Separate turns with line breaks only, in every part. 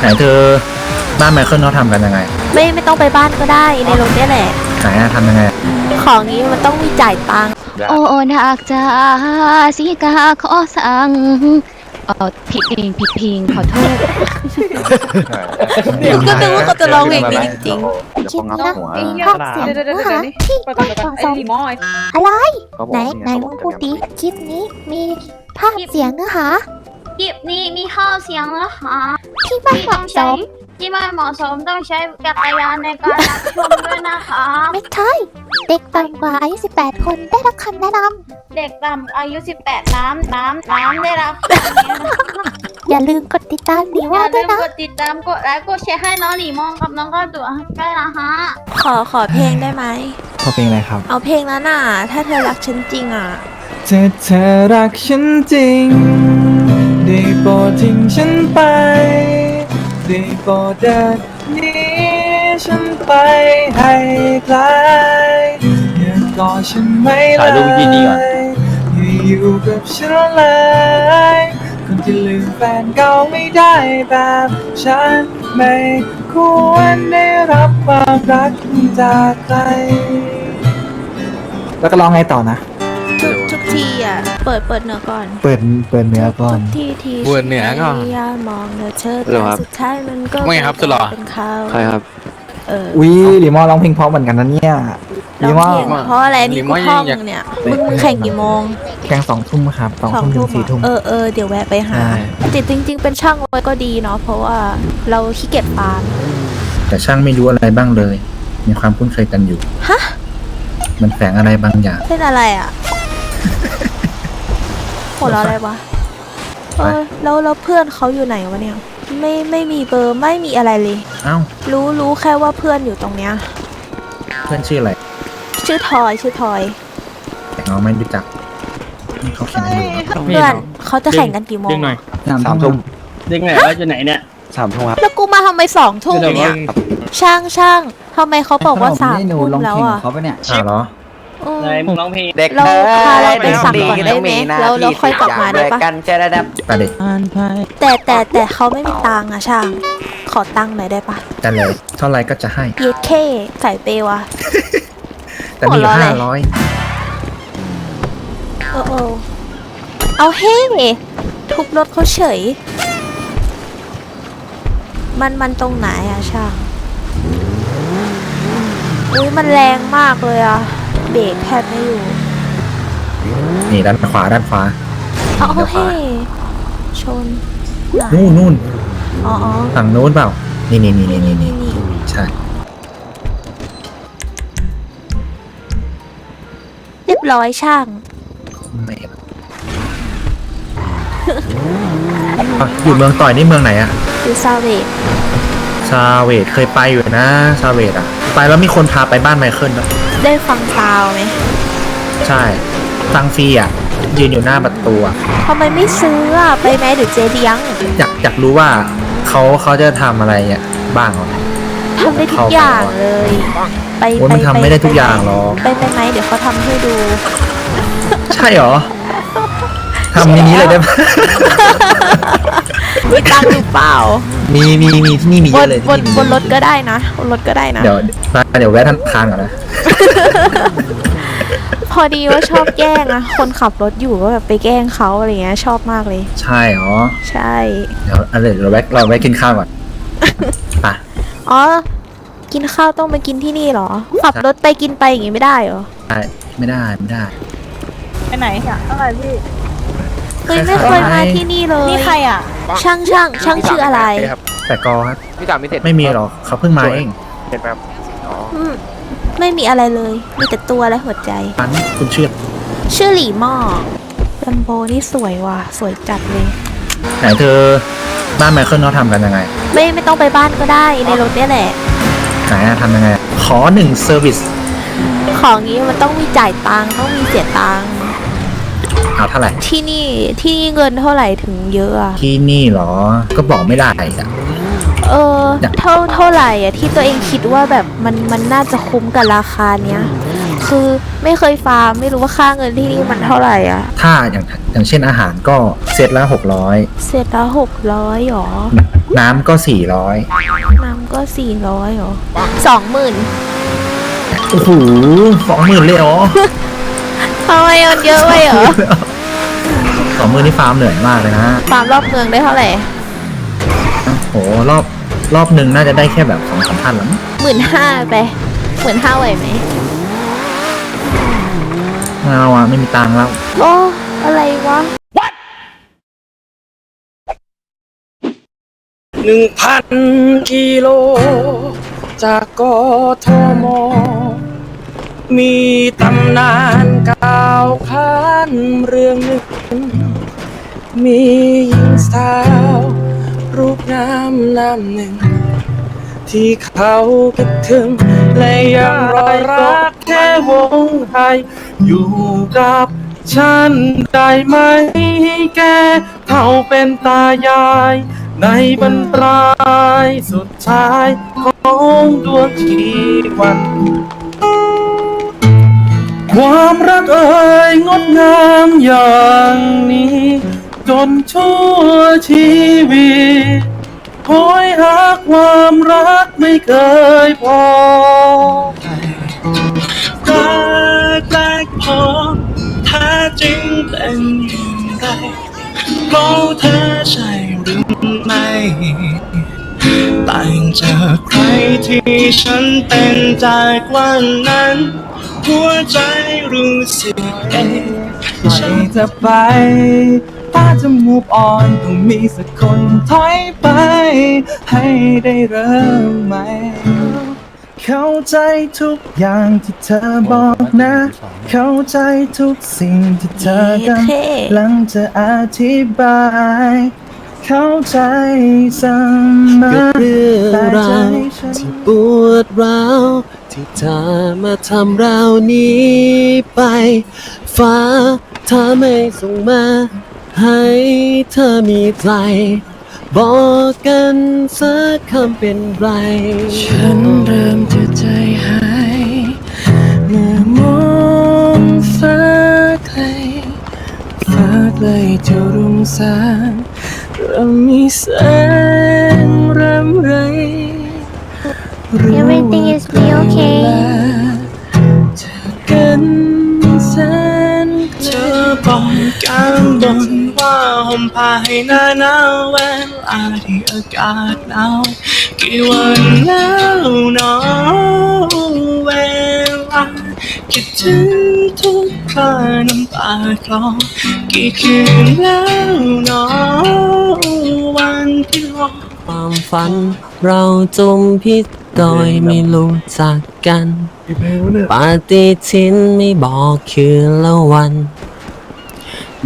ไหนเธอบ้านไมเคิลเขาทำกันยังไง
ไม่ไม่ต้องไปบ้านก็ได้ในรถเนี่ยแหละ
ไหนอะทำยังไง
ของนี้มันต้องมีจ่ายตังค์
โอ้นักจ้าสีกาขอสั่งเออผิดเพลงผิดเพลงขอโทษ
ก็นึกว่าเขาจะร้องเพลงนี้จริง
คิดนะ
ไอ้เหี้ย
ภาคเสียง
เดี๋ยวเดี๋ยว
เนื้อ
เดี๋ยว
หา
นี่
ที่
ไป
ต้
ก่
อ
อน
ง
ไปก่
ส
อ
อนง
ไอ้
สม
ดีมอย
อะไร
เขาบอก
ไหน
ว่า
ไหนมึงพูดดิคลิปนี้มีภาพเสียงเนื้อหา
คลิปนี้มีข้อเสียงนะคะ
ที่ไม่
ที่
เห
ต้อ
มาะ
ง
ส
ใช้
ม
ที่ไม่เหมาะสมต้องใช้จักรยานในการรับชมด้วยนะคะ
ไม่ใช่เด็กต่ำกว่าอายุ 18 คนได้รับคำแนะน
เด็กต่ำอายุ 18 น้ำน้ำน้ำได้รับคำนี้นะคะำ
อย่าลืมกดติดตามดี
อ
ว่า
ย่า
ด้
ลื
วย
ม
นะ
กดติดตามกดไลค์กดแชร์ให้น้องหลีมองกับน้องก็ตัวด้วยนะคะ
ขอขอเพลงได้ไหม
ขอเพลงอะไรครับ
เอาเพลงนั้นน่ะ ถ้าเธอรักฉันจริงอะ
เธอเธอรักฉันจริงได้โปรด ทิ้งฉันไปได้โปรดเดินนี้ฉันไปให้ไกลอย่ากอดฉันไม่เล
ถ่ายรูปที่นี่ก่อน
อย่าอยู่กับฉันเลยคนที่ลืมแฟนเก่าไม่ได้แบบฉันไม่ควรได้รับความรักจากใคร แล้วก็ร้องไงต่อนะ
ทุกทุกทีอะ เปิดเปิดเนื้อก่อน
เปิดเปิดเนื้อก่อน
ทุกที่ที่
เปิดเนื้อก่อน
ฉัพยายามมองเธอเธอ
เหรอครับ
แต่สุดท้ายมันก็
ว่าไงครับสุดหล่อ
เป็นเขา
ใครครับ
เออ
อุ้ยลิมอร้องเพลงเพราะเหมือนกันนะเนี่ย
ร้
ลิ
อง
มอ
เพลงเพราะอะไรนี่
ลิ
กู
มอ
ห้อง
อยาก
เนี่ยมึงมึงแข่งกี่โมง
แข่งสองทุ่มครับสองทุ่มถึงสี่ทุ่ม
เออเออเดี๋ยวแวะไปหา
ได้
ติดจริง ๆ เป็นช่างไว้ก็ดีเนาะเพราะว่าเราขี้เกียจฟาร์ม
แต่ช่างไม่รู้อะไรบ้างเลย มีความคุ้นเคยกันอยู่
ฮะ
มันแฝงอะไรบางอย่าง
เป็นอะไรอะ หัวเราะอะไรวะ เออแล้วแล้วเพื่อนเขาอยู่ไหนวะเนี่ย ไม่ไม่มีเบอร์ไม่มีอะไรเลย
เอ้า
รู้รู้แค่ว่าเพื่อนอยู่ตรงเนี้ย
เพื่อนชื่ออะไร
ชื่อทอยชื่อทอย
แต่เราไม่รู้จักนี่เขาแข่งกันอยู่เหรอ
เพื่อนเขาจะแข่งกันกี่โมงอะ
สามทุ่ม
เด็กไหนแล้วอยู่ไหนเนี่ย
สามทุ่มครับ
แล้วกูมาทำไมสองทุ่มเนี่ยช่างช่างทำไมเขาบอกว่าสามทุ่มแล้วอะ
เขาปะเนี่ย
อ้าวเหรอ
เออ
ไหนมึงร้องเพลง
เด็ก
เรา
เอ้ย
พาเราไป
ด็ก
สั่ง
ดี
ก่อนได้ไหม
ต้องมีหน้า
แล้วเรา
ที่
ค่อยกลับมาได้ปะ
ทุกอย่างวยกันจะได้ดับ
ไปเลย
แต่แต่แต่เขาไม่มีตังค์อะช่าง ขอตังค์หน่อยได้ปะ
กันเลยเท่าไรก็จะให้
เยดเคใส่เปย์วะ
แต่มีอยู่
หัวเราะอะไร
ห้าร้อย
เออเออเอาเฮ้ทุบรถเขาเฉย มันมันตรงไหนอะช่าง อุ้ยมันแรงมากเลยอะ เบรกแทบไม่อยู่
นี่ด้านขวาด้านขวา
เอาเอาเฮ้ชนไหน
นู่นนู่น
อ๋ออ๋อ
ฝั่งนู้นเปล่า นี่นี่นี่นี่นี่
นี่
นี่
นี่
ใช่
เรียบร้อยช่าง
ไม่เห็นอะอยู่เมืองต่อยนี่เมืองไหนอะ
ดูซาเวต
ซาเวดเคยไปอยู่นะซาเวดอะ ไปแล้วมีคนพาไปบ้านไมเคิลด้วย
ได้ฟังซาวไหม
ใช่ฟังฟรีอะยืนอยู่หน้าประตูอะ
ทำไมไม่ซื้ออะไปไหมหรือเจเลี้ยง
อยากอยากรู้ว่าเขาเขาจะทำอะไรอะบ้างเหรอ
ทำได้ทุกอย่างเลย ไป
โอ้ย
ไป
มันทำ
ป
ไม่ได้ทุกอย่างหรอก
ไปไปไหมเดี๋ยวเขาทำให้ดู
ใช่เหรอ ทำอย่างนี้เลยได้ไหม
มีตังค์หรือเปล่า
มีมีมีที่นี่มี
บ
เย
น
อะเลย
บน
ที่นี่มี
บนรถก็ได้นะบนรถก็ได้นะ
เดี๋ยวมาเดี๋ยวแวะทันทานก่อนนะ
พอดีว่าชอบแกล้งอะคนขับรถอยู่ก็แบบไปแกล้งเขาอะไรเงี้ยชอบมากเลย
ใช่เหรอ
ใช่
เดี๋ยวอะไรเดี๋ยวเราแวะเราแวะกินข้าวก่อนไป
อ๋อ กินข้าวต้องไปกินที่นี่เหรอ ขับรถไปกินไปอย่างงี้ไม่ได้เหรอ
ได้ไม่ได้ไม่ได้
ไปไหนอะอะไรพี่
เฮ้ยไม่เคยมาที่นี่เลย
นี่ใครอะ
ช่างช่างช่างชื่ออะไร
แต่กอครับ
พี่จ๋ามีเสร็จ
ไม่มีหรอกเขาเพิ่งมาเอง
เสร็จแบบอ๋อ
อืมไม่มีอะไรเลย มีแต่ตัวและหัวใจ
อันคุณเชื่อ
ชื่อหลี่หม้อลัมโบนี่สวยว่ะสวยจัดเลย
ไหนเธอบ้านไมเคิลเขาทำกันยังไง
ไม่ไม่ต้องไปบ้านก็ได้ในรถเนี่ยแหละ
ไหนอะทำยังไง ขอหนึ่งเซอร์วิส
ของนี้มันต้องมีจ่ายตังค์ต้องมีเสียตังค์
เอาเท่าไหร่
ที่นี่ที่นี่เงินเท่าไหร่ถึงเยอะอะ
ที่นี่เหรอ ก็บอกไม่ได้อะ
เออ
อยาก
เท่าเท่าไหร่อะที่ตัวเองคิดว่าแบบมันมันน่าจะคุ้มกับราคาเนี้ยคือไม่เคยฟาร์มไม่รู้ว่าค่าเงินที่นี่มันเท่าไหร่อะ
ถ้าอย่างอย่างเช่นอาหารก็เซตละหกร้อย
เสร็จแล้วหกร้อยหรอ
น้ำก็สี่ร้อย
น้ำก็สี่ร้อยหรอสองหมื่น
โอ้โหสองหมื่นเลยเหรอ
ทำไมมันเยอะไปเหรอ
สองหมื่นนี่ฟาร์มเหนื่อยมากเลยนะ
ฟาร์มรอบเมืองได้เท่าไหร่
โหรอบรอบหนึ่งน่าจะได้แค่แบบสองสามพันแล้วมั้ง
หมื่นห้าไปหมื่นห้าไหวไหม
ไม่เอาอะไม่มีตังค์แล้ว
โอ้อะไรวะ
หนึ่งพันกิโล จากกทม มีตำนานกล่าวขานเรื่องหนึ่ง มีหญิงสาว รูปงามน้ำหนึ่ง ที่เขาคิดถึง และยังรอยรักแค่วงไทย อยู่กับฉันได้ไหมแกเขาเป็นตายาย ในบรรปลายสุดท้ายของดวงชีวัน ความรักเอ่ยงดงามอย่างนี้ จนชั่วชีวิตคอยหาความรักไม่เคยพอรักแรกพอแท้จริงเป็นอย่างไรเพราะเธอใช่หรือไม่ต่างจากใครที่ฉันเป็นจากวันนั้น หัวใจรู้สึกเองฉันจะไป ถ้าจะมูฟออนต้องมีสักคนถอยไป ให้ได้เริ่มใหม่ เข้าใจทุกอย่างที่เธอบอกนะ เข้าใจทุกสิ่งที่เธอกำ
เท่
ลังจะอธิบาย เข้าใจเสมอ
กับเรื่อง
แต่ใจ
ราว
ฉัน
ที่ปวดร้าวที่เธอมาทำเรานี้ไป ฟ้าเธอไม่ส่งมา ให้เธอมีใจ บอกกันสักคำเป็นไร
ฉันเริ่มจะใจหาย เมื่อมองฟ้าไกลฟ้าไกลจะรุ่งสางเริ่มมีแสงรำไร
Everything is be okay
เจอกันแสนเธอบอกกันบน ว่าห่มผ้าให้หน้าหนาวเวลาที่อากาศหนาวกี่วันแล้วเนอเวลาคิดถึงทุกคราน้ำตาคลอกี่คืนแล้วเนอวันที่รอ
ความฝันเราจมพิษโดยไม่รู้จักกัน ปฏิทินไม่บอกคืนและวัน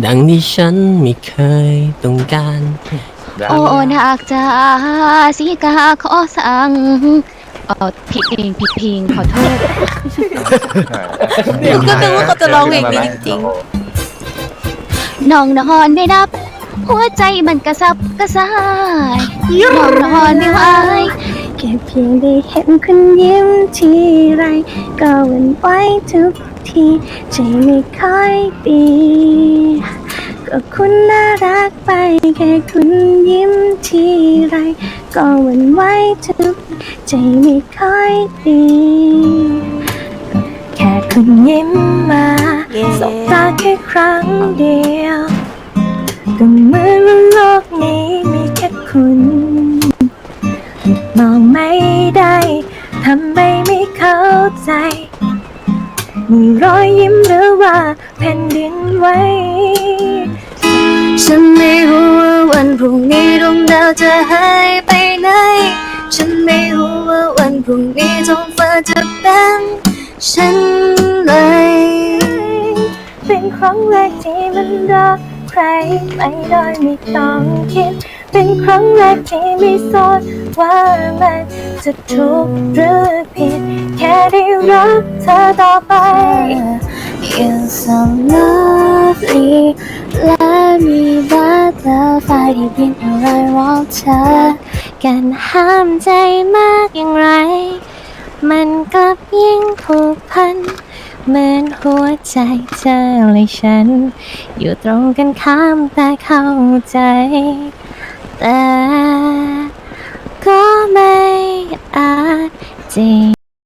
ดังที่ฉันไม่เคยต้องการ
โอ้นักจ้าสีกาขอสั่งเออผิดเองผิดเพลงขอโทษ
หนูก็นึกว่าเขาจะร้องเพลงนี้จริง
น้องนอนไม่รับ หัวใจมันกระซับกระส่ายน้องนอนไม่ไหว
แค่เพียงได้เห็นคุณยิ้มทีไร ก็หวันไหวทุก ทีใจไม่ค่อยดีก็คุณน่ารักไปแค่คุณยิ้มทีไร ก็หวั่นไหวทุกใจไม่ค่อยดี แค่คุณยิ้มมา
เย้
สบตาแค่ครั้งเดียวก็เหมือนว่าโลกนี้มีแค่คุณมองไม่ได้ทำไมไม่เข้าใจ มีรอยยิ้มหรือว่าแผ่นดินไหวฉันไม่รู้ว่าวันพรุ่งนี้ดวงดาวจะหายไปไหน ฉันไม่รู้ว่าวันพรุ่งนี้ท้องฟ้าจะเป็นเช่นไรเป็นครั้งแรกที่มันรักใครไม่ได้ไม่ต้องคิด เป็นครั้งแรกที่ไม่สนว่ามันจะถูกหรือผิด ค่ได้รักเธอต่อไป You're so lovely และมีบาดเธอไฟที่บินอะไรรอบเธอกันห้ามใจมากอย่างไร มันกลับยิ่งผูกพันเหมือนหัวใจเธอและฉัน อยู่ตรงกันข้ามแต่เข้าใจ แต่ก็ไม่อาจจริง